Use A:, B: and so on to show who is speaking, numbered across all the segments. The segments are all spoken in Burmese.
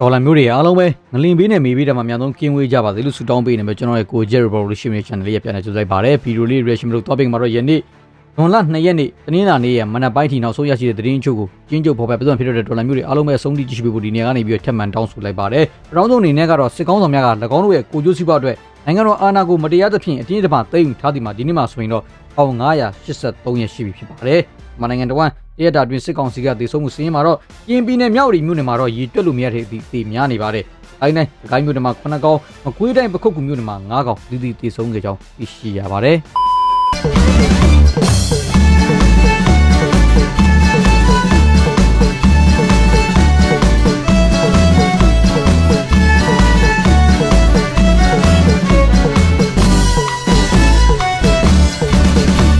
A: ဒေါ်လာမျိုးတွေအားလုံးပဲငလင်ပေးနဲ့မေးပေးတယ်မှာအများဆုံးကင်းဝေးကြပါစေလို့ဆုတောင်းပေးနေမယ်ကျွန်တော်ရဲ့ကို Jet Revolution ရဲ့ channel လေးရပြန်နေကြိုးစားပါတယ်ဗီဒီယိုလေး reaction လို့ topic မှာတော့ယနေ့ဇွန်လ2ရက်နေ့တနင်္လာနေ့ရဲ့မနက်ပိုင်းထီနောက်ဆုံးရရှိတဲ့သတင်းချုပ်ကိုကျင်းချုပ်ဖော်ပြပြသွန်ဖြစ်တဲ့ဒေါ်လာမျိုးတွေအားလုံးပဲအဆုံးထိကြည့်ရှုပေးဖို့ဒီနေရာကနေပြီးတော့ထပ်မံတောင်းဆိုလိုက်ပါတယ်။အတောင်းဆုံးအနေနဲ့ကတော့စစ်ကောင်းဆောင်များက၎င်းတို့ရဲ့ကိုကျိုးစီးပွားအတွက်နိုင်ငံတော်အာဏာကိုမတရားသဖြင့်အတင်းအဓမ္မသိမ်းယူထားသည်မှာဒီနေ့မှာဆိုရင်တော့1983ရက်ရှိပြီဖြစ်ပါတယ်။မနိုင်ငံတော်ဝန် တရက်တာတွင်စစ်ကောင်စီကဒေဆုံးမှုစင်းမှာတော့ကရင်ပြည်နယ်မြောက်ရီမြို့နယ်မှာတော့ရည်တွက်လို့မရတဲ့အသည့်များနေပါတယ်။အဲဒီနိုင်ဒကိုင်းမြို့နယ်မှာ9ကောင်မကွေးတိုင်းပခုတ်ကူမြို့နယ်မှာ9ကောင်ဒီဒီဒေဆုံးခဲ့ကြောင်းသိရှိရပါတယ်။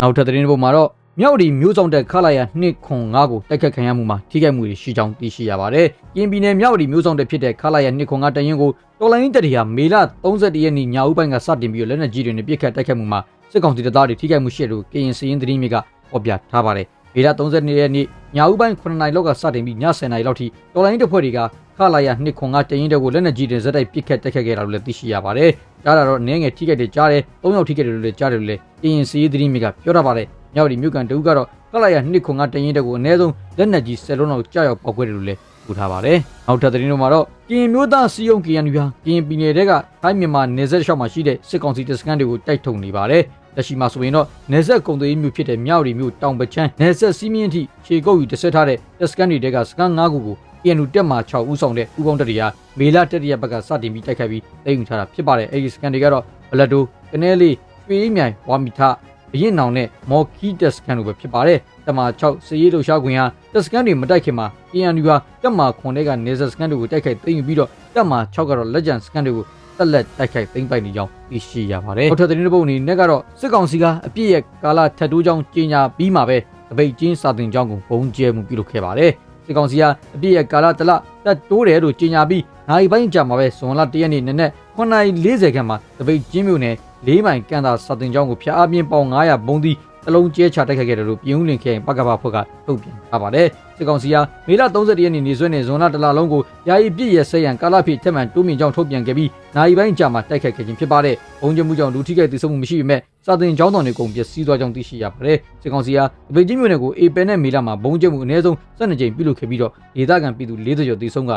A: နောက်ထပ်သတင်းတစ်ပုဒ်မှာတော့ မြောက်ဒီမျိုးဆောင်တက်ခလာရ205ကိုတိုက်ခတ်ခံရမှုမှာထိခိုက်မှုတွေရှိကြောင်းသိရှိရပါတယ်။ကရင်ပြည်နယ်မြောက်ဒီမျိုးဆောင်တက်ဖြစ်တဲ့ခလာရ205တရင်ကိုတော်လိုင်းတက်တီဟာမေလ31ရက်နေ့ညဦးပိုင်းကစတင်ပြီးလက်နက်ကြီးတွေနဲ့ပစ်ခတ်တိုက်ခတ်မှုမှာစစ်ကောင်စီတပ်သားတွေထိခိုက်မှုရှိတယ်လို့ကရင်စည်ရင်သတင်းမြေကဖော်ပြထားပါတယ်။မေလ32ရက်နေ့ညဦးပိုင်း9နာရီလောက်ကစတင်ပြီးည10နာရီလောက်ထိတော်လိုင်းတပ်ဖွဲ့တွေကခလာရ205တရင်တက်ကိုလက်နက်ကြီးတွေဇက်တိုက်ပစ်ခတ်တိုက်ခတ်ခဲ့တာလို့လည်းသိရှိရပါတယ်။ကြားတာတော့နင်းငယ်ထိခိုက်တယ်ကြားတယ်၃ယောက်ထိခိုက်တယ်လို့လည်းကြားတယ်လို့လည်းကရင်စည်ရင်သတင်းမြေကပြောထားပါတယ်။ မြောက်ဒီမြို့ကန်တူကတော့ကလာရနှစ်ခွန်ကတရင်တက်ကိုအ ਨੇ ဆုံးလက်နက်ကြီး10လုံးလောက်ကြောက်ရောက်ပောက်ခွဲတယ်လို့လည်းထူထားပါတယ်။နောက်ထပ်သတင်းတို့မှာတော့ကရင်မျိုးသားစီယုံ KNU ဟာကရင်ပြည်နယ်တဲကထိုင်းမြန်မာနယ်စပ်ရှောက်မှာရှိတဲ့စစ်ကောင်စီတပ်စခန်းတွေကိုတိုက်ထုံနေပါတယ်။လက်ရှိမှာဆိုရင်တော့နယ်စပ်ကုံသွေးမျိုးဖြစ်တဲ့မြောက်ဒီမျိုးတောင်ပချမ်းနယ်စပ်စီးမြင့်ထိခြေကုပ်ယူတဆက်ထားတဲ့တပ်စခန်းတွေတဲကစခန်း9ခုကို KNU တက်မှာ6ဦးဆောင်တဲ့ဥပေါင်းတပ်တွေကမေလတတိယဘက်ကစတင်ပြီးတိုက်ခိုက်ပြီးတိုက်ယူထားတာဖြစ်ပါတယ်။အဲဒီစခန်းတွေကတော့ဘလက်တိုကနေလီရွှေမြိုင်ဝါမီထဘ ရင်နောင်နဲ့မော်ကီတက်စကန်တို့ပဲဖြစ်ပါတယ်။တမ6စည်ရီလှူရှားခွင်ဟာတက်စကန်တွေမတိုက်ခင်မှာ KNU ဟာတက်မခွန်တဲ့ကနေဇက်စကန်တွေကိုတိုက်ခိုက်သိမ်းယူပြီးတော့တက်မ6ကတော့လက်ကျန်စကန်တွေကိုတက်လက်တိုက်ခိုက်သိမ်းပိုက်နေကြောင်းသိရှိရပါတယ်။နောက်ထပ်သတင်းတစ်ပုဒ်အနေနဲ့ကတော့စစ်ကောင်စီကအပြစ်ရဲ့ကာလထက်တိုးကြောင်းကြေညာပြီးမှပဲတပိတ်ချင်းစာတင်ကြောင်းကိုဘုံကျဲမှုပြုလုပ်ခဲ့ပါတယ်။စစ်ကောင်စီကအပြစ်ရဲ့ကာလတလတက်တိုးတယ်လို့ကြေညာပြီးနိုင်ပိုင်းကြာမှာပဲဇွန်လ1ရက်နေ့နေ့နဲ့9:40ခန့်မှာတပိတ်ချင်းမြို့နယ် လေးမိုင်ကန်တာစာတင်ကျောင်းကိုဖျားအပြင်းပေါင်900ဘုံသီးတလုံးကျဲချတိုက်ခိုက်ခဲ့တယ်လို့ပြည်ဦးလင်ခဲပကပဖွဲ့ကထုတ်ပြန်ထားပါတယ်။စစ်ကောင်စီကမေလ31ရက်နေ့နေ့စွဲနဲ့ဇွန်လတလလုံးကိုယာယီပြည့်ရဆက်ရန်ကာလဖြည့်ထက်မှန်တိုးမြင့်ကြောင်းထုတ်ပြန်ခဲ့ပြီးနိုင်ပိုင်းကြာမှာတိုက်ခိုက်ခဲ့ခြင်းဖြစ်ပါတယ်။ဘုံကျမှုကြောင့်လူထိခိုက်သေဆုံးမှုမရှိပေမဲ့စာတင်ကျောင်းတော်တွေကုန်ပျက်စီးသွားကြောင်းသိရှိရပါတယ်။စစ်ကောင်စီကဗေဂျင်းမြို့နယ်ကိုအေပယ်နဲ့မေလမှာဘုံကျမှုအနည်းဆုံး12ကြိမ်ပြုလုပ်ခဲ့ပြီးတော့ဒေသခံပြည်သူ40ကျော်သေဆုံးက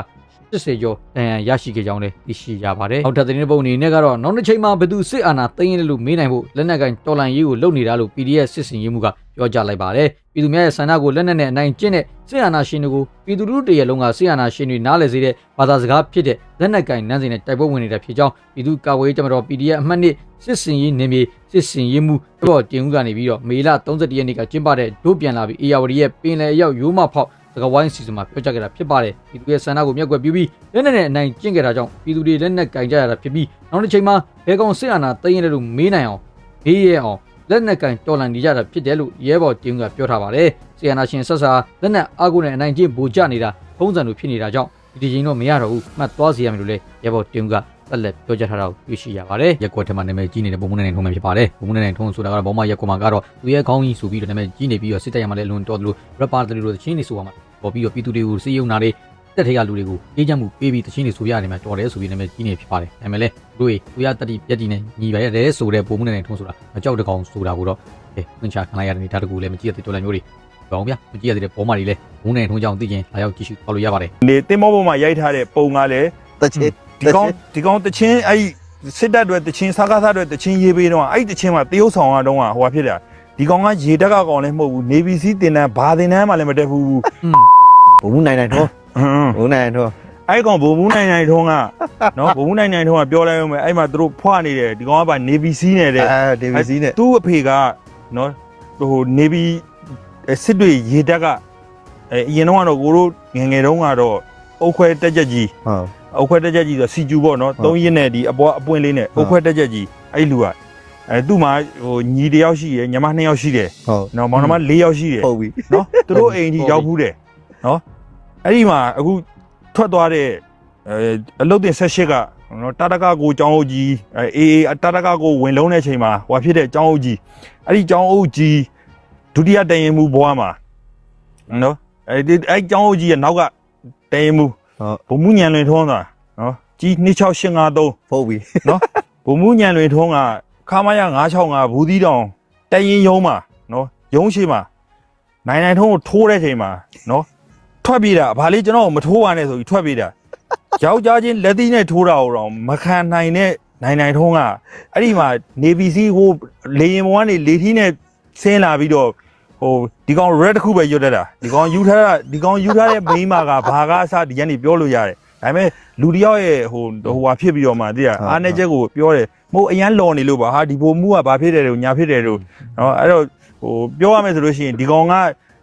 A: 80ကျော်တန်ရန်ရရှိခဲ့ကြောင်းလည်းသိရှိရပါတယ်။နောက်ထပ်သတင်းပုံအနေနဲ့ကတော့နောက်တစ်ချိန်မှာဘသူစစ်အာဏာသိမ်းရလို့မေးနိုင်ဖို့လက်နက်ကိုင်တော်လန်ရေးကိုလုပ်နေတာလို့ PDF စစ်စင်ရေးမှုကပြောကြားလိုက်ပါတယ်။ပြည်သူများရဲ့ဆန္ဒကိုလက်နက်နဲ့အနိုင်ကျင့်တဲ့စစ်အာဏာရှင်တွေကိုပြည်သူလူထုတရလုံးကစစ်အာဏာရှင်တွေနားလည်စေတဲ့ဘာသာစကားဖြစ်တဲ့လက်နက်ကိုင်နန်းစင်နဲ့တိုက်ပွဲဝင်နေတာဖြစ်ကြောင်းပြည်သူ့ကာကွယ်ရေးတပ်မတော် PDF အမှတ်နှစ်စစ်စင်ရေးနေမြေစစ်စင်ရေးမှုတော့တင်ဦးကနေပြီးတော့မေလ31ရက်နေ့ကကျင်းပတဲ့ဒုပြန်လာပြီးအေယာဝတီရဲ့ပင်လယ်ရောက်ရိုးမဖောက် စကဝိုင်းစီစဉ်မှာပြောကြားခဲ့တာဖြစ်ပါတယ်ပြည်သူရဲ့ဆန္ဒကိုမျက်ကွယ်ပြုပြီးလက်နက်နဲ့အနိုင်ကျင့်ခဲ့တာကြောင့်ပြည်သူတွေလက်နက်ကင်ကြရတာဖြစ်ပြီးနောက်တစ်ချိန်မှာဘဲကောင်စစ်အာဏာသိမ်းရတယ်လို့မေးနိုင်အောင်မေးရအောင်လက်နက်ကင်တော်လန်နေကြတာဖြစ်တယ်လို့ရဲဘော်တင်းကပြောထားပါတယ်ဆီယနာရှင်ဆက်စာလက်နက်အာကိုနဲ့အနိုင်ကျင့်ဗိုလ်ကျနေတာထုံးစံလိုဖြစ်နေတာကြောင့်ဒီဒီချင်းတော့မရတော့ဘူးမှတ်သွားစီရမယ်လို့လည်းရဲဘော်တင်းက တက်လက်ပြောကြားထားတာကိုတွေ့ရှိရပါတယ်ရက်ကွက်ထဲမှာနာမည်ကြီးနေတဲ့ပုံမှန်နဲ့ထုံးမှဖြစ်ပါတယ်ပုံမှန်နဲ့ထုံးဆိုတာကတော့ဘောမရက်ကွက်မှာကတော့သူရဲ့ခေါင်းကြီးဆိုပြီးတော့နာမည်ကြီးနေပြီးတော့စစ်တပ်ရမှာလည်းလွန်တော်တယ်လို့ rapper တယ်လို့ချင်းနေဆိုပါမှာပေါ်ပြီးတော့ပြည်သူတွေကိုစီးရုံနာတွေတက်ထဲကလူတွေကိုအေးချမ်းမှုပေးပြီးတချင်းတွေဆိုရတယ်မှာတော်တယ်ဆိုပြီးနာမည်ကြီးနေဖြစ်ပါတယ်ဒါပေမဲ့လည်းတို့ရဲ့သူရတတိပြက်တီနဲ့ညီပါရတယ်ဆိုတဲ့ပုံမှန်နဲ့ထုံးဆိုတာမကြောက်တကောင်ဆိုတာကိုတော့အဲခွင့်ချခံလိုက်ရတဲ့နေတာတကူလည်းမကြည့်ရသေးတော်လည်းမျိုးတွေဘောင်းဗျမကြည့်ရသေးတဲ့ပေါ်မာတွေလည်းဘုံနဲ့ထုံးကြောင်သိချင်းလာရောက်ကြည့်ရှုသွားလို့ရပါတယ်
B: နေတင်မောပေါ်မှာရိုက်ထားတဲ့ပုံကလည်း
C: တချင်
B: ဒီကောင်ဒီကောင်တချင်းအဲ့စစ်တပ်တွေတချင်းစားကားစားတွေတချင်းရေးပေးတော့အဲ့တချင်းမှာတရုတ်ဆောင်ရတော့ဟိုဟာဖြစ်တာဒီကောင်ကရေတက်ကကောင်လည်းမဟုတ်ဘူးနေဗီစီတင်တန်းဘာတင်တန်းမှလည်းမတက်ဘူး
A: อืม
C: ဘုံဘူးနိုင်နိုင်တော့
B: ဟွန်း
C: ဘုံနိုင်နိုင်တော့
B: အဲ့ကောင်ဘုံဘူးနိုင်နိုင်ထုံးကနော်ဘုံဘူးနိုင်နိုင်ထုံးကပြောလိုက်အောင်မယ်အဲ့မှာသူတို့ဖွာနေတယ်ဒီကောင်ကပါနေဗီစီနဲ့တဲ့
C: အဲဒေဗီစီနဲ့
B: သူ့အဖေကနော်ဟိုနေဗီစစ်တွေရေတက်ကအဲအရင်တော့ကတော့ကိုတို့ငယ်ငယ်တုန်းကတော့အုတ်ခွဲတက်ချက်ကြီး
C: ဟုတ်
B: အုတ်ခွဲတက်ချက်ကြီးဆိုစီကျူပေါ့နော်
C: ဟုတ်
B: သုံးရင်းနဲ့ဒီအပေါ်အပွင့်လေးနဲ့
C: ဟုတ်
B: အုတ်ခွဲတက်ချက်ကြီးအဲ့လူကအဲသူ့မှာဟိုညီတစ်ယောက်ရှိရယ်ညီမနှစ်ယောက်ရှိတယ်
C: ဟုတ်
B: နော်မောင်နှမ၄ယောက်ရှိတယ်
C: ဟုတ်ပြီ
B: နော်သူတို့အိမ်ကြီးရောက်ဘူးတယ်နော်အဲ့ဒီမှာအခုထွက်သွားတဲ့အဲအလုတ်တင်ဆက်ရှစ်ကနော်တာတကကိုចောင်းအုပ်ကြီးအဲအေးအေးတာတကကိုဝင်လုံးတဲ့ချိန်မှာဟိုဖြစ်တဲ့ចောင်းအုပ်ကြီးအဲ့ဒီចောင်းအုပ်ကြီးဒုတိယတရင်မူဘွားမှာနော်အဲ့ဒီအဲ့ចောင်းအုပ်ကြီးရဲ့နောက်ကတရင်မူ
C: ဟုတ်
B: ဘုံမှုညံလွင်ထုံးတာနော်ကြီး26853
C: ဟုတ်ပြီ
B: နော်ဘုံမှုညံလွင်ထုံးကခါမရ965ဘူးသီးတောင်တရင်ရုံးမှာနော်ရုံးရှိမှာနိုင်နိုင်ထုံးကိုထိုးတဲ့ချိန်မှာနော်ထွက်ပြေးတာဘာလေးကျွန်တော်ကိုမထိုးပါနဲ့ဆိုပြီးထွက်ပြေးတာယောက်ျားချင်းလက်သီးနဲ့ထိုးတာကိုတော့မခံနိုင်တဲ့နိုင်နိုင်ထုံးကအဲ့ဒီမှာနေပီစီဟိုလေရင်ဘဝကနေလေထီးနဲ့ဆင်းလာပြီးတော့ ဟိုဒီကောင် red တစ်ခုပဲရွတ်တတ်တာဒီကောင်ယူထားတာဒီကောင်ယူထားတဲ့မိန်းမကဘာကအစဒီကနေပြောလို့ရတယ်ဒါပေမဲ့လူတစ်ယောက်ရဲ့ဟိုဟိုဟာဖြစ်ပြီးတော့မှတိရအားနေချက်ကိုပြောတယ်မဟုတ်အရန်လော်နေလို့ပါဟာဒီဘိုမှုကဘာဖြစ်တယ်လို့ညာဖြစ်တယ်လို့နော်အဲ့တော့ဟိုပြောရမယ်ဆိုလို့ရှိရင်ဒီကောင်က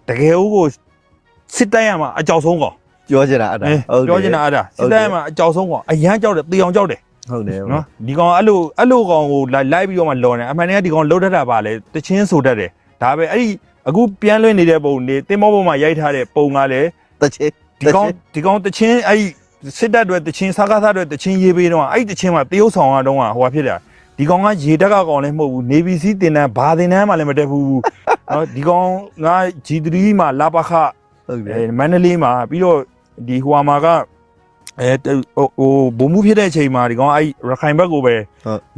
B: တကယ်ဦးကိုစစ်တိုက်ရမှာအကြောက်ဆုံးကောင်
C: ပြောချင်တာအဲ့ဒါ
B: အဲပြောချင်တာအဲ့ဒါစစ်တိုက်ရမှာအကြောက်ဆုံးကောင်အရန်ကြောက်တယ်တေအောင်ကြောက်တယ်
C: ဟုတ်တယ်
B: နော်ဒီကောင်အဲ့လိုအဲ့လိုကောင်ကိုလိုက်လိုက်ပြီးတော့မှလော်နေအမှန်တကယ်ဒီကောင်လှုပ်တတ်တာပါလေတချင်းဆိုတတ်တယ်ဒါပဲအဲ့ဒီ အခုပြန်လွှင့်နေတဲ့ပုံနေတင်မောပေါ်မှာရိုက်ထားတဲ့ပုံကလည်း
C: တချင်း
B: ဒီကောင်ဒီကောင်တချင်းအဲ့ဒီစစ်တပ်တွေတချင်းစားကားစားတွေတချင်းရေးပေးတော့အဲ့ဒီတချင်းမှာတရုတ်ဆောင်ရတော့ဟိုဟာဖြစ်တာဒီကောင်ကရေတက်ကကောင်လည်းမဟုတ်ဘူး Navy Sea တင်တန်းဘာတင်တန်းမှလည်းမတက်ဘူးနော်ဒီကောင်ငါ G3 မှာလာပခ
C: ဟုတ်တယ်
B: အဲမန္တလေးမှာပြီးတော့ဒီဟိုမှာကအဲဟိုဟိုဘုံမှုဖြစ်တဲ့အချိန်မှာဒီကောင်အဲ့ရခိုင်ဘက်ကိုပဲ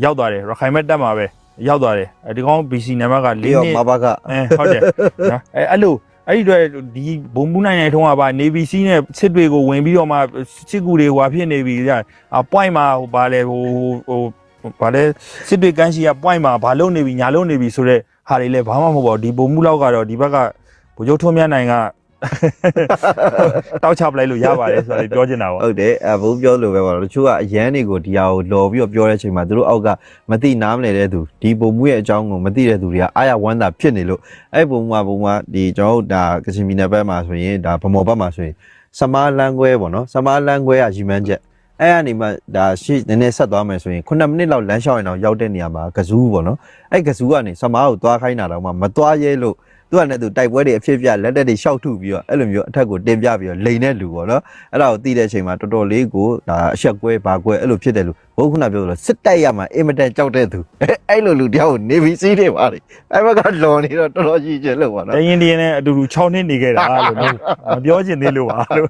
B: ရောက်သွားတယ်ရခိုင်ဘက်တက်မှာပဲ ရောက်သွားတယ်အဲဒီကောင် BC နံပါတ်က၄
C: လေးရော
B: နှစ်
C: မဘာက
B: အဲဟုတ်တယ်နော်အဲအဲ့လိုအဲ့ဒီတော့ဒီဘုံမှုနိုင်နိုင်ထုံးကပါ Navy Sea နဲ့စစ်တွေကိုဝင်ပြီးတော့မှစစ်ကူတွေဟွာဖြစ်နေပြီကြာအ point မှာဟိုဗာလဲဟိုဟိုဗာလဲစစ်တွေကန်းရှိက point မှာဘာလုပ်နေပြီညာလုပ်နေပြီဆိုတော့ဟာတွေလည်းဘာမှမဟုတ်ပါဘူးဒီဘုံမှုလောက်ကတော့ဒီဘက်ကဗိုလ်ချုပ်ထွန်းမြတ်နိုင်က တောက်ချပလိုက်လို့ရပါတယ်ဆိုတာလေးပြောချင်တာပေါ့
C: ဟုတ်တယ်အဘုံပြောလို့ပဲပါတော့တချို့ကအရန်တွေကိုဒီဟာကိုလော်ပြီးတော့ပြောတဲ့အချိန်မှာသူတို့အောက်ကမသိနားမလဲတဲ့သူဒီပုံမှုရဲ့အကြောင်းကိုမသိတဲ့သူတွေကအားရဝမ်းသာဖြစ်နေလို့အဲ့ပုံမှုကပုံမှုကဒီကျွန်တော်တို့ဒါကချင်ပြည်နယ်ဘက်မှာဆိုရင်ဒါဗမော်ဘက်မှာဆိုရင်စမားလန်းခွဲပေါ့နော်စမားလန်းခွဲကရီမန်းချက်အဲ့ကနေမှဒါရှေ့နည်းနည်းဆက်သွားမယ်ဆိုရင်9မိနစ်လောက်လမ်းလျှောက်ရင်တော့ရောက်တဲ့နေရာမှာကဇူးပေါ့နော်အဲ့ကဇူးကနေစမားကိုသွားခိုင်းတာတော့မှမသွားရဲလို့ သူကလည်းသူတိုက်ပွဲတွေအဖြစ်ပြလက်တက်တွေရှောက်ထုပြီးတော့အဲ့လိုမျိုးအထက်ကိုတင်ပြပြီးတော့လိန်တဲ့လူပေါ့နော်အဲ့ဒါကိုသိတဲ့အချိန်မှာတော်တော်လေးကိုဒါအဆက်ကွဲဘာကွဲအဲ့လိုဖြစ်တယ်လို့ဘုခုနပြောလို့စစ်တိုက်ရမှာအင်မတန်ကြောက်တဲ့သူအဲ့လိုလူတယောက်ကိုနေပြီးစီးတယ်ပါလေအဲ့ဘက်ကလွန်နေတော့တော်တော်ကြီးကျလို့ပေါ့
B: တ
C: နော်
B: ရင်တရင်နဲ့အတူတူ6နှစ်နေခဲ့တာလို့မပြောချင်သေးလို့ပါလို့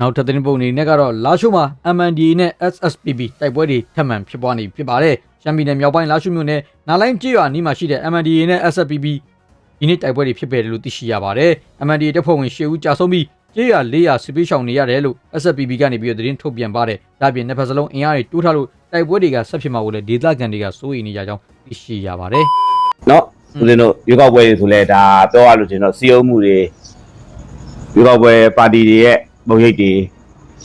A: နောက်ထပ်သတင်းပုံတွေနဲ့ကတော့လာရှိုးမှာ MNDA နဲ့ SSPB တိုက်ပွဲတွေထပ်မံဖြစ်ပွားနေဖြစ်ပါတယ်။ ရှမ်းပြည်နယ်မြောက်ပိုင်းလာရှုမြို့နယ်နာလိုင်းကြေးရွာနီးမှာရှိတဲ့ MNDA နဲ့ SSPP ဒီနေ့တိုက်ပွဲတွေဖြစ်ပေတယ်လို့သိရှိရပါတယ်။ MNDA တပ်ဖွဲ့ဝင်၈ဦးကြာဆုံးပြီးကြေးရွာ၄၀၀စစ်ပေးရှောင်နေရတယ်လို့ SSPP ကနေပြီးတော့သတင်းထုတ်ပြန်ပါတယ်။ဒါ့အပြင်နှစ်ဖက်စလုံးအင်အားတွေတိုးထားလို့တိုက်ပွဲတွေကဆက်ဖြစ်မှာကိုလည်းဒေသခံတွေကစိုးရိမ်နေကြကြောင်းသိရှိရပါတယ်။
D: နော်ဦးဇင်းတို့ရွေးကောက်ပွဲတွေဆိုလဲဒါပြောရလို့ကျွန်တော်စီအုံမှုတွေရွေးကောက်ပွဲပါတီတွေရဲ့ပုံရိပ်တွေ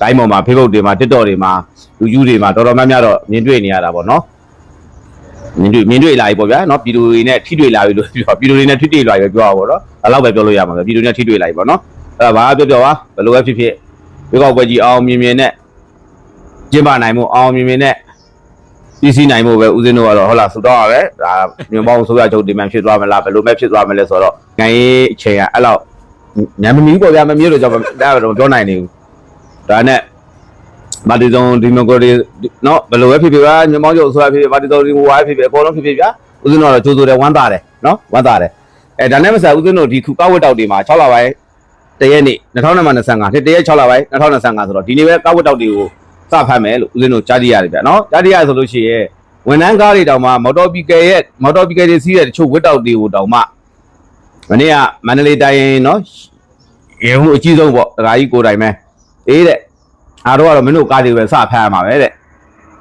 D: တိုင်းပေါ်မှာ Facebook တွေမှာ TikTok တွေမှာ YouTube တွေမှာတော်တော်များများတော့မြင်တွေ့နေရတာပေါ့နော်။ မြင်တွေ့မြင်တွေ့လာပြီပေါ့ဗျာနော်ပြည်သူတွေနဲ့ထိတွေ့လာပြီလို့ပြောပြည်သူတွေနဲ့ထိတွေ့လာပြီပြောတာပေါ့နော်ဒါတော့ပဲပြောလို့ရမှာပဲပြည်သူနဲ့ထိတွေ့လာပြီပေါ့နော်အဲ့ဒါဘာပြောပြောပါဘယ်လိုပဲဖြစ်ဖြစ်ဝေကောက်ပွဲကြီးအောင်မြင်မြင်နဲ့ကျင်းပနိုင်မှုအောင်မြင်မြင်နဲ့စီစီနိုင်မှုပဲဦးဇင်းတို့ကတော့ဟုတ်လားဆူတော့ရပဲဒါမြန်ပေါင်းဆိုရချုပ်ဒီမှန်ဖြစ်သွားမလားဘယ်လိုမဲ့ဖြစ်သွားမလဲဆိုတော့ငယ်ရေးအချိန်ကအဲ့လောက်ညံမမီပေါ့ဗျာမမြင်လို့ကြောင့်ဒါတော့ပြောနိုင်နေဘူးဒါနဲ့ ပါတီစုံဒီမိုကရေစီနော်ဘယ်လိုပဲဖြစ်ဖြစ်ပါမြို့ပေါင်းချုပ်ဆိုရဖြစ်ဖြစ်ပါတီစုံဒီဟိုဝါဖြစ်ဖြစ်အကုန်လုံးဖြစ်ဖြစ်ဗျာဦးဇင်းတို့ကတော့ကြိုးစိုးတယ်ဝမ်းသာတယ်နော်ဝမ်းသာတယ်အဲဒါနဲ့မဆက်ဦးဇင်းတို့ဒီခုကောက်ဝတ်တောက်တွေမှာ6လပိုင်းတရက်နေ့2025နှစ်တရက်6လပိုင်း2025ဆိုတော့ဒီနေ့ပဲကောက်ဝတ်တောက်တွေကိုစဖတ်မယ်လို့ဦးဇင်းတို့ကြားကြရတယ်ဗျာနော်ကြားကြရဆိုလို့ရှိရင်ဝန်ထမ်းကားတွေတောင်မှမော်တော်ပီကယ်ရဲ့မော်တော်ပီကယ်တွေစီးတဲ့တချို့ဝစ်တောက်တွေကိုတောင်မှမနေ့ကမန္တလေးတိုင်းနော်ရေဟုအကြီးဆုံးပေါ့ဒကာကြီးကိုယ်တိုင်ပဲအေးတဲ့ အားတော့ကတော့မင်းတို့ကားတွေပဲစဖတ်ရမှာပဲတဲ့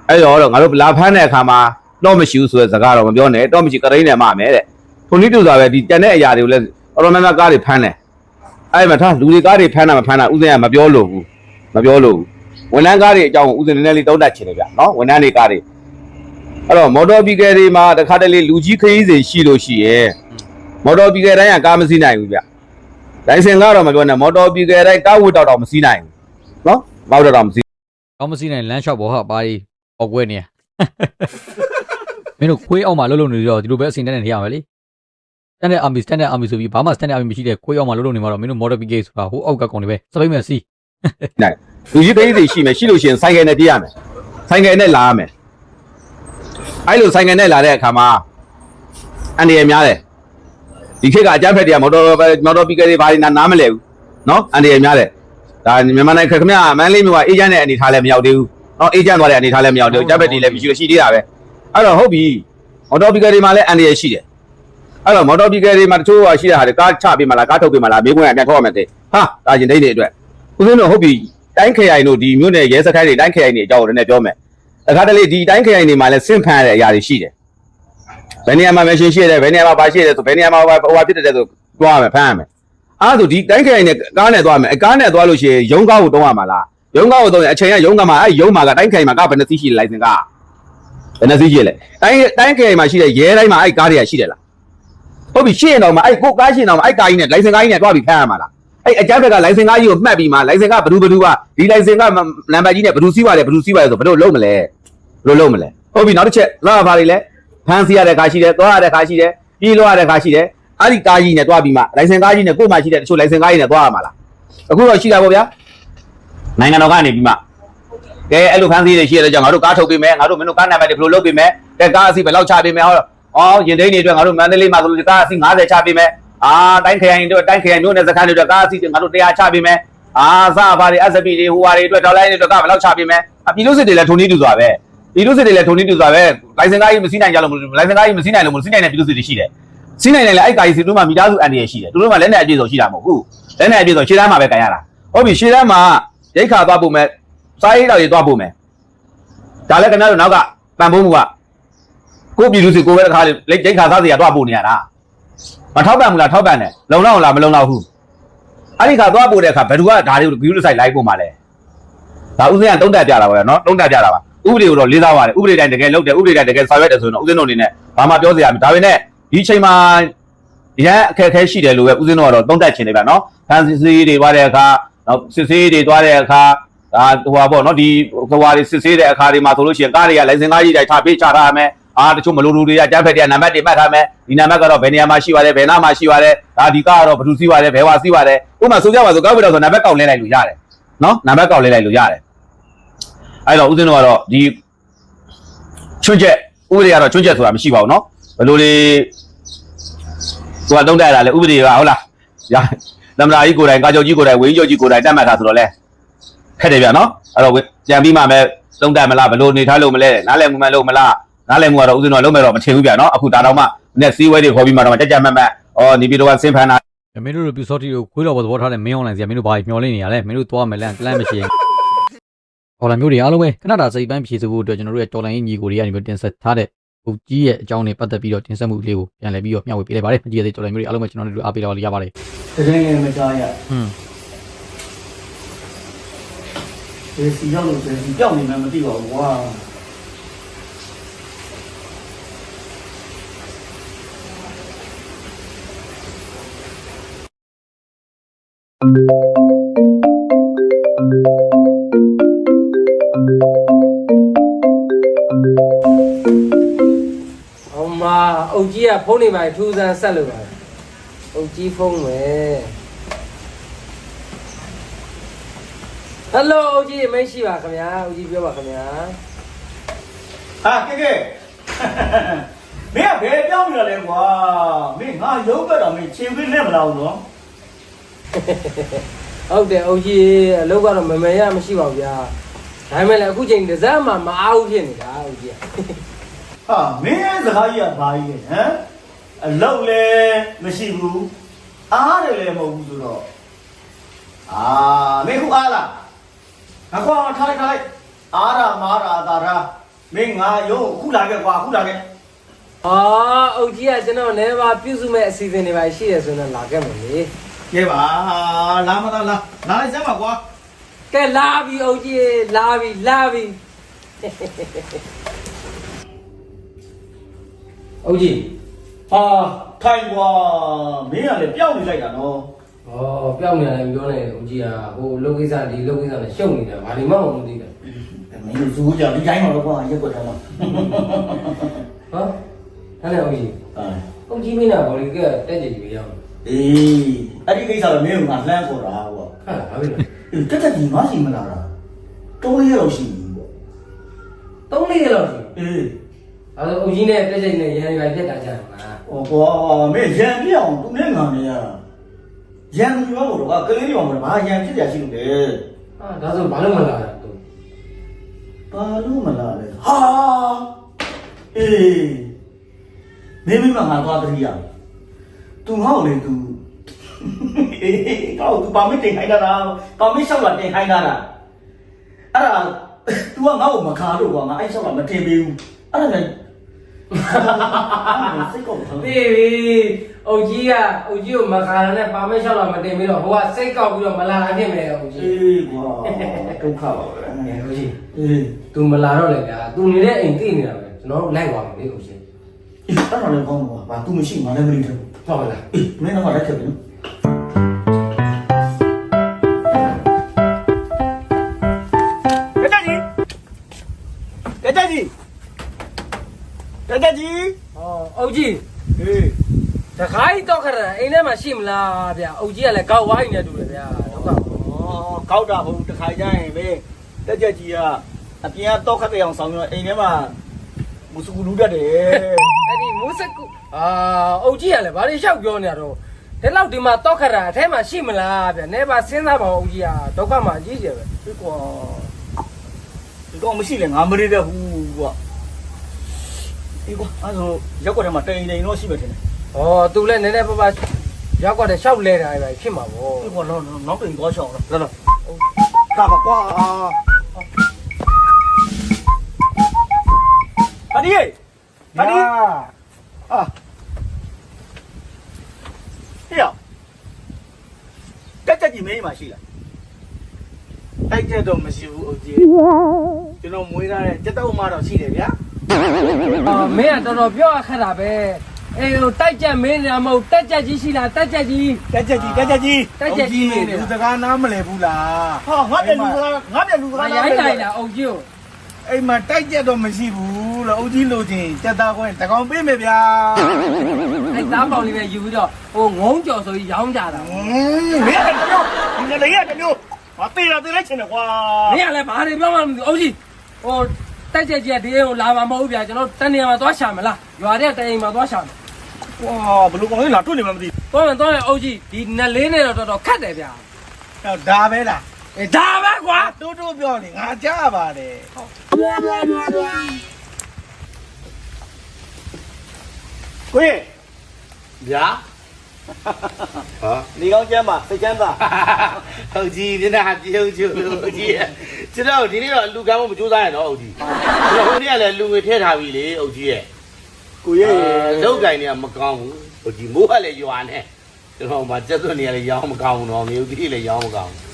D: အဲ့တော့တော့ငါတို့လာဖမ်းတဲ့အခါမှာတော့မရှိဘူးဆိုတဲ့စကားတော့မပြောနဲ့တော့မရှိကရိန်းနဲ့မှမယ်တဲ့ထုံနည်းတူစွာပဲဒီတန်တဲ့အရာတွေကိုလည်းတော်တော်များများကားတွေဖမ်းတယ်အဲ့မှာထားလူတွေကားတွေဖမ်းတာမဖမ်းတာဥစဉ်ကမပြောလို့ဘူးမပြောလို့ဘူးဝန်ထမ်းကားတွေအကြောင်းကိုဦးဇင်းနည်းနည်းလေးတောက်တက်ချင်တယ်ဗျနော်ဝန်ထမ်းတွေကားတွေအဲ့တော့မော်တော်ပီကယ်တွေမှာတခါတလေလူကြီးခရီးစဉ်ရှိလို့ရှိရဲ့မော်တော်ပီကယ်တိုင်းကကားမစီးနိုင်ဘူးဗျလိုင်စင်ကတော့မပြောနဲ့မော်တော်ပီကယ်တိုင်းကားဝတ်တော့တော့မစီးနိုင်ဘူးနော် မောက်တော့တော့မစီး
A: ကောင်းမစီနိုင်လမ်းလျှောက်ပေါ်ဟာပါရီပောက်ကွဲနေရမင်းတို့ခွေးအောင်မှာလှုပ်လှုပ်နေတော့ဒီလိုပဲအစင်တန်းနေထရမယ်လေတန်းတဲ့အာမီစတန်တဲ့အာမီဆိုပြီးဘာမှစတန်တဲ့အာမီမရှိတဲ့ခွေးအောင်မှာလှုပ်လှုပ်နေမှာတော့မင်းတို့မော်ဒယ်ပီကေဆိုတာဟိုအောက်ကကောင်တွေပဲစပိတ်မဲ့စီ
D: လူကြီးခရီးစဉ်ရှိမယ်ရှိလို့ရှိရင်ဆိုင်ကယ်နဲ့ပြေးရမယ်ဆိုင်ကယ်နဲ့လာရမယ်အဲ့လိုဆိုင်ကယ်နဲ့လာတဲ့အခါမှာအန်ဒီရများတယ်ဒီခေတ်ကအကြမ်းဖက်တွေကမော်တော်မော်တော်ပီကယ်တွေဘာတွေနားမလဲဘူးနော်အန်ဒီရများတယ် ဒါမြန်မာနိုင်ငံခင်ဗျာမန်းလေးမြို့ကအေဂျင့်တဲ့အနေထားလည်းမရောက်သေးဘူးနော်အေဂျင့်သွားတဲ့အနေထားလည်းမရောက်သေးဘူးဂျက်ဘက်တီလည်းမရှိလို့ရှိသေးတာပဲအဲ့တော့ဟုတ်ပြီမော်တော်ဘီကယ်တွေမှာလည်းအန်ဒီရရှိတယ်အဲ့တော့မော်တော်ဘီကယ်တွေမှာတချို့ကရှိတဲ့ဟာတွေကားချပေးမှလားကားထုတ်ပေးမှလားမေးခွန်းကပြန်ထောက်ရမယ်တဲ့ဟာဒါရင်ဒိတ်တွေအတွက်ဦးဇင်းတို့ဟုတ်ပြီတိုင်းခရိုင်တို့ဒီမြို့နယ်ရဲစခန်းတွေတိုင်းခရိုင်တွေအကြောင်းကိုလည်းပြောမယ်တခါတလေဒီတိုင်းခရိုင်တွေမှာလည်းစင့်ဖန်ရတဲ့အရာတွေရှိတယ်ဘယ်နေရာမှာမရှင်ရှိတယ်ဘယ်နေရာမှာဘာရှိတယ်ဆိုဘယ်နေရာမှာဟိုဟာဖြစ်တယ်ဆိုတွားရမယ်ဖမ်းရမယ် အဲ့ဒါဆိုဒီတိုင်းခရိုင်နဲ့ကားနဲ့သွားမယ်အကားနဲ့သွားလို့ရှိရင်ရုံးကားကိုတုံးရမှာလားရုံးကားကိုတုံးရင်အချိန်ကရုံးကားမှာအဲ့ရုံးမှာကတိုင်းခရိုင်မှာကားဘယ်နှစီးရှိလဲလိုင်စင်ကားဘယ်နှစီးရှိလဲတိုင်းတိုင်းခရိုင်မှာရှိတဲ့ရဲတိုင်းမှာအဲ့ကားတွေကရှိတယ်လားဟုတ်ပြီရှိရင်တော့မှအဲ့ကိုကားရှိရင်တော့မှအဲ့ကားကြီးနဲ့လိုင်စင်ကားကြီးနဲ့တွားပြီးဖမ်းရမှာလားအဲ့အကြမ်းဖက်ကလိုင်စင်ကားကြီးကိုမှတ်ပြီးမှလိုင်စင်ကဘယ်သူဘယ်သူကဒီလိုင်စင်ကနံပါတ်ကြီးနဲ့ဘယ်သူစီးပါတယ်ဘယ်သူစီးပါတယ်ဆိုဘယ်လိုလုပ်မလဲဘယ်လိုလုပ်မလဲဟုတ်ပြီနောက်တစ်ချက်လာပါလေလဲဖမ်းစီရတဲ့ခါရှိတယ်သွားရတဲ့ခါရှိတယ်ပြီးလို့ရတဲ့ခါရှိတယ် အဲ့ဒီကားကြီးနဲ့တွားပြီးမှလိုင်စင်ကားကြီးနဲ့ကို့မှရှိတဲ့တချို့လိုင်စင်ကားကြီးနဲ့တွားရမှာလားအခုတော့ရှိတာပေါ့ဗျာနိုင်ငံတော်ကနေပြီးမှကဲအဲ့လိုဖန်စီတွေရှိရတဲ့ကြောင့်ငါတို့ကားထုတ်ပေးမယ်ငါတို့မင်းတို့ကားနံပါတ်တွေဘယ်လိုလုပ်ပေးမယ်ကဲကားအစီဘယ်လောက်ချပေးမယ်ဟောအော်ရင်ဒိန်းတွေအတွက်ငါတို့မန္တလေးမှာဆိုလို့ကားအစီ90ချပေးမယ်အာတိုင်းခရိုင်တွေတိုင်းခရိုင်မျိုးနဲ့စခန်းတွေအတွက်ကားအစီငါတို့100ချပေးမယ်အာစဘာတွေ SPP တွေဟိုဟာတွေအတွက်ဒေါ်လာတွေအတွက်ကဘယ်လောက်ချပေးမယ်အပြည်လို့စစ်တွေလည်းထုံနည်းတူစွာပဲပြည်လို့စစ်တွေလည်းထုံနည်းတူစွာပဲလိုင်စင်ကားကြီးမစီးနိုင်ကြလို့လိုင်စင်ကားကြီးမစီးနိုင်လို့မစီးနိုင်တဲ့ပြည်လို့စစ်တွေရှိတယ် စီးနိုင်တယ်လေအဲ့ကာကြီးစီတို့မှမိသားစုအန်ဒီရရှိတယ်သူတို့မှလက်နဲ့အပြည့်စုံရှိတာမဟုတ်ဘူးလက်နဲ့အပြည့်စုံရှေ့တန်းမှာပဲကန်ရတာဟုတ်ပြီရှေ့တန်းမှာရိတ်ခါသွားဖို့မဲ့စားရိတ်တော်တွေသွားဖို့မဲ့ဒါလည်းခင်ဗျားတို့နောက်ကပံပိုးမှုကကိုပြည်လူစီကိုပဲတစ်ခါလေရိတ်ခါစားစီရသွားဖို့နေရတာမထောက်ပံ့ဘူးလားထောက်ပံ့တယ်လုံလောက်လားမလုံလောက်ဘူးအဲ့ဒီခါသွားဖို့တဲ့အခါဘယ်သူကဒါတွေကိုဂရုစိုက်လိုက်ဖို့မှာလဲဒါဥစဉ်ကတုံးတက်ပြတာပါပဲနော်တုံးတက်ပြတာပါဥပဒေကိုတော့လေးစားပါတယ်ဥပဒေတိုင်းတကယ်လုပ်တယ်ဥပဒေတိုင်းတကယ်ဆောင်ရွက်တယ်ဆိုရင်တော့ဥစဉ်တို့အနေနဲ့ဘာမှပြောစရာမဒါပေမဲ့ ဒီချိန်မှာအရန်အခက်အခဲရှိတယ်လို့ပဲဦးဇင်းတို့ကတော့သုံးသပ်ချင်တယ်ဗျာနော်ဖန်စီစီတွေသွားတဲ့အခါနောက်စစ်ဆေးတွေသွားတဲ့အခါဒါဟိုပါပေါ့နော်ဒီဟိုဟာတွေစစ်ဆေးတဲ့အခါတွေမှာဆိုလို့ရှိရင်ကားတွေကလိုင်စင်ကားကြီးတွေထားပေးချထားရမယ်အာတချို့မလိုလူတွေကကြမ်းဖက်တွေကနံပါတ်တွေမှတ်ထားမယ်ဒီနံပါတ်ကတော့ဘယ်နေရာမှာရှိပါတယ်ဘယ်နားမှာရှိပါတယ်ဒါဒီကားကတော့ဘယ်သူစီးပါတယ်ဘယ်ဝါစီးပါတယ်ဥပမာဆိုကြပါစို့ကားဝေတော့ဆိုနံပါတ်ကောက်လဲလိုက်လို့ရတယ်နော်နံပါတ်ကောက်လဲလိုက်လို့ရတယ်အဲ့တော့ဦးဇင်းတို့ကတော့ဒီချွတ်ချက်ဥပဒေကတော့ချွတ်ချက်ဆိုတာမရှိပါဘူးနော် ဘယ်လိုတွေသူကတုံးတက်တာလေဥပဒေကဟုတ်လားညာသမလာကြီးကိုယ်တိုင်ကာကြောကြီးကိုယ်တိုင်ဝင်းကျော်ကြီးကိုယ်တိုင်တတ်မှတ်တာဆိုတော့လေခက်တယ်ဗျာနော်အဲ့တော့ပြန်ပြီးမှပဲတုံးတက်မလားဘလို့နေထားလို့မလဲနားလည်မှုမှလို့မလားနားလည်မှုကတော့ဥစဉ်တော့လုံးမဲ့တော့မထင်ဘူးဗျာနော်အခုဒါတော့မှနဲ့စီးဝဲတွေခေါ်ပြီးမှတော့ကြက်ကြက်မတ်မတ်ဩနေပြီးတော့ဆင်းဖန်တာ
A: မင်းတို့တို့ပြူစောတီကိုခွေးတော်ဘောသဘောထားတဲ့မင်းအွန်လိုင်းစီကမင်းတို့ဘာမျောလင့်နေရလဲမင်းတို့သွားမယ်လမ်းကလမ်းမရှိရင်ဟောလာမျိုးတွေအားလုံးပဲခဏတာစိတ်ပန်းဖြေဆိုဖို့အတွက်ကျွန်တော်တို့ရဲ့တော်လိုင်းညီကိုတွေကနေပြီးတင်ဆက်ထားတဲ့ ဟိုကြီးရဲ့အကြောင်းတွေပတ်သက်ပြီးတော့တင်ဆက်မှုလေးကိုပြန်လည်ပြီးတော့မျှဝေပေးလိုက်ပါတယ်မကြည့်ရသေးတော်လိုင်းမျိုးတွေအားလုံးပဲကျွန်တော်တို့အားပေးတော့ရပါတယ်
E: တကယ်ငယ်မကြားရ
A: ဟွန်း
E: ဘယ်စီရောက်လို့ဘယ်စီပြောင်းနေမှမသိပါဘူးကွာ
F: ကြီးကဖုန်းနေပါထူးဆန်းဆက်လို့ပါအုတ်ကြီးဖုန်းမယ်ဟယ်လိုအုတ်ကြီးမရှိပါခင်ဗျာအုတ်ကြီးပြောပါခင်ဗျာ
E: ဟာကဲကဲမင်းကဘယ်ပြောင်းနေရလဲကွာမင်းငါရုပ်ဘက်တော့မင်းချင်းခွေးလက်မလာဘူးနော်
F: ဟုတ်တယ်အုတ်ကြီးအလုပ်ကတော့မမယ်ရမရှိပါဘူးဗျာဒါပေမဲ့လည်းအခုချိန်တစ်စက်မှမအားဘူးဖြစ်နေတာအုတ်ကြီးက
E: ဟာမင်းရဲ့စကားကြီးကဘာကြီးလဲဟမ်အလောက်လည်းမရှိဘူးအားတယ်လည်းမဟုတ်ဘူးဆိုတော့အာမင်းခုအားလားငါကွာထားလိုက်ထားလိုက်အားရမားရတာရာမင်းငါရုံးခုလာခဲ့ကွာခုလာခဲ့
F: အော်အုတ်ကြီးကကျွန်တော်လည်းပါပြုစုမဲ့အစီအစဉ်တွေပါရှိရဆိုတော့လာခဲ့မယ်လေ
E: ကဲပါလာမလားလာလာလိုက်စမ်းပါကွာ
F: ကဲလာပြီအုတ်ကြီးလာပြီလာပြီ အုတ်ကြီး
E: ဟာထိုင်ကွာမင်းကလည်းပျောက်နေလိုက်တာနော်။
F: ဩပြောင်းနေတယ်ပြောနေဦးကြီးကဟိုလောကိစ္စဒီလောကိစ္စနဲ့ရှုပ်နေတာဘာလို့မှမသိဘူး
E: မင်းတို့ဇူးကြဒီတိုင်းမှာတော့ကွာရက်ွက်ထားမှာ။
F: ဟောအဲ့နဲ့ဦးကြီး
E: ဟာ
F: ဦးကြီးမင်းကဘော်လီကတက်ကြည်ကြီးရောက်
E: အေးအဲ့ဒီကိစ္စတော့မင်းကငါလှမ်းခေါ်တာကွာ။
F: ဟာဘာဖြစ်လဲ
E: အေးတက်တက်ကြီးငါရှိမလားတာတော့ရတော့ရှိပြီပေါ့။
F: သုံးလေးလောက်ရှိ
E: အေး။
F: အဲ့တော့ဦးကြီးနဲ့တက်ကြည်နဲ့ရန်ရိုင်ပြက်တာကြတယ်မလား
E: ဟောကွာမင်းရံပြအောင်သူနဲ့ငါနေရတာ။ရန်သူရောမို့တော့ကလေးရောမို့ဘာရန်ဖြစ်ရရှိလို့လဲ
F: အာဒါဆိုဘာလို့မလာတာသူ
E: ဘာလို့မလာလဲဟာအေးမင်းမငါသွားတည်းရသူငါ့ကိုလေသူအေးကောက်သူပါမစ်တင်ခိုင်းတာပါမစ်လျှောက်လာတင်ခိုင်းတာအဲ့ဒါ तू ကငါ့ကိုမခါလို့ကွာငါအဲ့လျှောက်လာမတင်ပေးဘူးအဲ့ဒါလည်း စိတ်ကောက်ထား
F: ပြီပြီအုတ်ကြီးကအုတ်ကြီးကိုမခါရနဲ့ပါမစ်လျှောက်လာမတင်ပြီးတော့ဟိုကစိတ်ကောက်ပြီးတော့မလာတာဖြစ်မယ်အုတ်ကြီး
E: အေးကွာဒုက္ခပါပဲ
F: အုတ်ကြီး
E: အေး
F: သူမလာတော့လေဗျာသူနေတဲ့အိမ်သိနေတာပဲကျွန်တော်တို့လိုက်သွားမယ်လေအုတ်ကြီး
E: အေးအဲ့ဒါလည်းကောင်းပါဘာ तू မရှိမှလည်းမသိတယ်
F: ဟုတ်ပါလား
E: အေးမင်းတော့လက်ချက်ပြီနော်
F: ကြီး
E: ဟေး
F: တခါကြီးတော့ခရအိမ်ထဲမှာရှိမလားဗျာအုတ်ကြီးကလည်းကောက်ဝိုင်းနေတူတယ်ဗျာတော့က
E: ဩကောက်တာဟုတ်တခါကျရင်ပဲတက်ကြကြီးကအပြင်ကတော့ခတ်တဲ့အောင်ဆောင်ပြီးတော့အိမ်ထဲမှာမူစကူလူတက်တယ်
F: အဲ့ဒီမုစကူအာအုတ်ကြီးကလည်းဘာလို့ရှောက်ပြောနေရတော့ဒီလောက်ဒီမှာတော့ခရအထဲမှာရှိမလားဗျာနေပါစဉ်းစားပါဦးအုတ်ကြီးကဒုက္ခမှာအကြီးကျယ်ပဲ
E: ဒီကွာဒီကောင်မရှိလေငါမရတဲ့ဘူး ကွာဒီကွာအဲ့ဆိုရက်ကွက်ထဲမှာတိန်တိန်တော့ရှိမယ်ထင်တယ်။
F: ဩသူလည်းနည်းနည်းပါးပါးရောက်ကွက်တဲ့ရှောက်လဲတာပဲဖြစ်မှာပေါ့
E: ဒီကွာတော့နောက်တိန်သွားချောင်းလားလာလာကာပါကွာအဒီအဒီအာဟေ့တက်တက်ကြီးမင်းမရှိလား
G: တိုက်ချက်တော့မရှိဘူးအုတ်ကြီးကျွန်တော်မွေးထားတဲ့စက်တော့မှတော့ရှိတယ်ဗျာ။
F: အော် မင်းကတော်တော်ပြောရခက်တာပဲ။အေးဟိုတိုက်ချက်မင်းညာမဟုတ်တက်ချက်ကြီးရှိလားတက်ချက်ကြီး
E: တက်တက်ကြီးတက်တက်ကြီး
F: တက်ချက်ကြီးမင်း
G: လူစကားနားမလဲဘူးလား
E: ဟာငါပြလူကငါပြလူက
F: မရိုင်းလိုက်တာအုပ်ကြီးကို
G: အိမ်မှာတိုက်ချက်တော့မရှိဘူးလို့အုတ်ကြီးလိုချင်စက်သားခွင့်တကောင်ပေးမယ်ဗျာ
F: အဲသားပေါင်လေးပဲယူပြီးတော့ဟိုငုံကြော်ဆိုကြီးရောင်းကြတာ
E: อืมမင်းကတမျိုးဒီကလေးကတမျိုးမသေးတာသေးလိုက်ချင်တယ်ကွာ။
F: မင်းကလည်းဘာတွေပြောမှမသိဘူးအုပ်ကြီးဟို တက်ချက်ကြီးကဒီအိမ်ကိုလာမှာမဟုတ်ဘူးဗျာကျွန်တော်တန်နေရာမှာသွားရှာမလား။ရွာတဲ့တအိမ်မှာသွားရှာမယ်
E: ကွာဘလူကောင်လေးလာတွေ့နေမှမသိ။
F: သွားမယ်သွားမယ်အုပ်ကြီးဒီနှစ်လေးနဲ့တော့တော်တော်ခတ်တယ်ဗျာ
G: ဟောဒါပဲလား။
F: အေးဒါပဲကွာ
G: တိုးတိုးပြောနေငါကြားပါတယ်
E: ကိုရဲ့
G: ဗျာ ဟာ
E: နေကောင်းကျမ်းပါစိတ်ချမ်းသာ
G: ဟုတ်ကြီးမျက်နှာပြုံးချူလို့အကြီးကျွန်တော်ဒီနေ့တော့လူကမ်းမမကြိုးစားရတော့အုတ်ကြီးကျွန်တော်ဟိုနေ့ကလည်းလူငွေထည့်ထားပြီလေအုတ်ကြီးရဲ့
E: ကိုရဲ့
G: လောက်ကင်နေကမကောင်းဘူးအုတ်ကြီးမိုးကလည်းရွာနေကျွန်တော်မှစက်သွနေရလည်းရောင်းမကောင်းဘူးတော့မြို့ကြီးလည်းရောင်းမကောင်းဘူး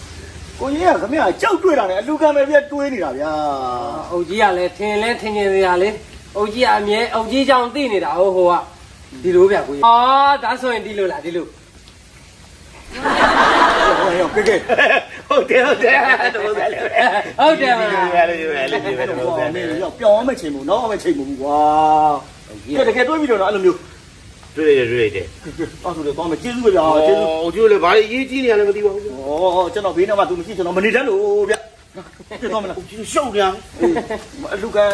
E: ကိုရဲ့ကခမရကြောက်တွေ့တာနဲ့အလူကံပဲပြတွေးနေတာဗျာ။
F: အုပ်ကြီးကလည်းထင်လဲထင်နေစရာလေ။အုပ်ကြီးကအမြဲအုပ်ကြီးကြောင့်သိနေတာဟိုဟိုက ဒီလိုဗျာကိုကြီး။အော်ဒါဆိုရင်ဒီလိုလားဒီလို
E: ဟိုရောကဲကဲ
G: ဟုတ်တယ်ဟုတ်တယ်တော့တယ်လေ
F: ဟုတ်တယ်မ
G: လေ
F: လား
G: လေလေလေလေလေတော့တယ်လေ
E: ရောပြောင်းမဲ့ချိန်မို့နောက်မဲ့ချိန်မို့ကွာကဲတကယ်တွေးပြီးတော့အဲ့လိုမျိုး
G: တွေ့ရတယ်တွေ့ရတယ်
E: အဲ့ဆိုတော့ကောင်းမယ်ကျေးဇူးပဲဗျာကျေးဇူး
G: အော်ကျိုးလေဘာလို့ရေးကြီးနေရလဲမသိပါဘူး
E: ဩကျွန်တော်ဘေးနားမှာသူမရှိကျွန်တော်မနေတတ်လို့ဗျ ပြတော့မလား
G: ကျိုးရှုပ်နေအောင်
E: အလူကံ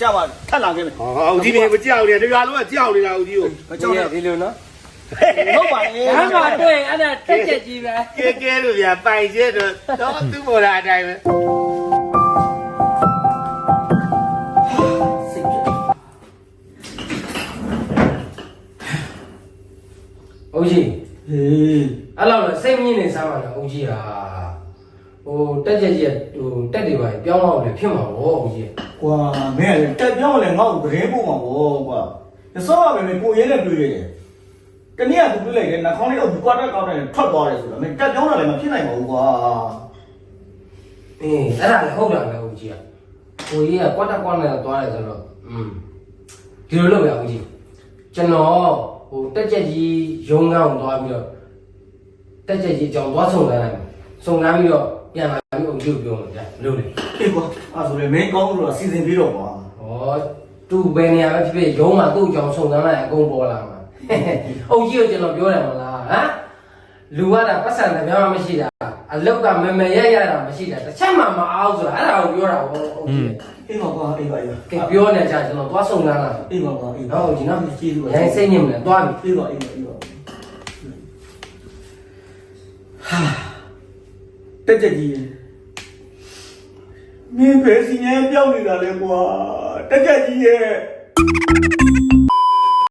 E: ကြမှာထက်လာခဲ့မယ်
G: ဟောဦးကြီးနေမကြောက်နေတရားလုံးကကြောက်နေတာဦးကြီးကို
E: မ။ကြောက်နဲ့
F: ဒီလိုနော်
E: ဟုတ်ပါရဲ့။
F: ဒါမှတွေ့အဲ့ဒါတက်ချက်ကြီးပဲ
G: ကဲကဲလို့ဗျာပိုင်ကျဲတော့တော့သူ့ပေါ်လာအတိုင်းပဲ
E: စိတ်ပြ။
F: အုပ်ကြီး
E: ဟေး
F: အဲ့လောက်စိတ်မြင့်နေစားပါလားအုပ်ကြီးဟာ ဟိုတက်ချက်ကြီးဟိုတက်တွေပါပြောင်းတော့လေဖြစ်မှာပေါ့အုပ်ကြီး
E: ကွာမင်းကလည်းတက်ပြောင်းလဲငေါ့ကိုသတင်းပို့မှာပေါ့ကွာရစောရပဲမင်းကိုရဲနဲ့တွေ့ရတယ်တနည်းကသူတွေ့လိုက်တယ်နှာခေါင်းလေးအုပ်ကွာတက်ကောက်တယ်ထွက်သွားတယ်ဆိုတော့မင်းတက်ပြောင်းတာလည်းမဖြစ်နိုင်ပါဘူးကွာ
F: အေးအဲ့ဒါလည်းဟုတ်တာပဲအုပ်ကြီးကကိုကြီးကကွက်တက်ကွက်နဲ့သွားတယ်ဆိုတော့อืมဒီလိုလုပ်ရအောင်ကြီးကျွန်တော်ဟိုတက်ချက်ကြီးရုံးကောင်းသွားပြီးတော့တက်ချက်ကြီးအကြောင်းသွားဆုံးလိုက်ဆုံးကားပြီးတော့ ပြန်လာပြီးအုပ်ကြီးကိုပြောမှာဗျာမလို့လေ
E: ဟေးကွာအဲ့ဆိုလည်းမင်းကောင်းလို့တော့စီစဉ်ပြီးတော့ကွာ
F: ဩသူ့ဘယ်နေရာပဲဖြစ်ဖြစ်ရုံးမှာသူ့အကြောင်းဆုံးကားလိုက်အကုန်ပေါ်လာမှာအုပ်ကြီးကိုကျွန်တော်ပြောတယ်မလားဟမ်လူကတာပတ်စံတပြားမှမရှိတာအလောက်ကမမရရတာမရှိတာတစ်ချက်မှမအောင်ဆိုတာအဲ့ဒါကိုပြောတာဘောအုပ်ကြီး
E: အေးပါကွာအေးပါအေးပါ
F: ကဲပြောနေကြကျွန်တော်သွားဆုံးကားလာ
E: အေးပါကွာအေးပါ
F: ဟုတ်ကြီးနော်
E: ကျေးဇူးပါ
F: ရိုင်းစိတ်ညစ်မလဲသွားပြီ
E: အေးပါအေးပါအေးပါ တက်ကြကြီးရဲ့မင်းပဲစီနေပြောင်းနေတာလဲကွာတက်ကြကြီးရဲ့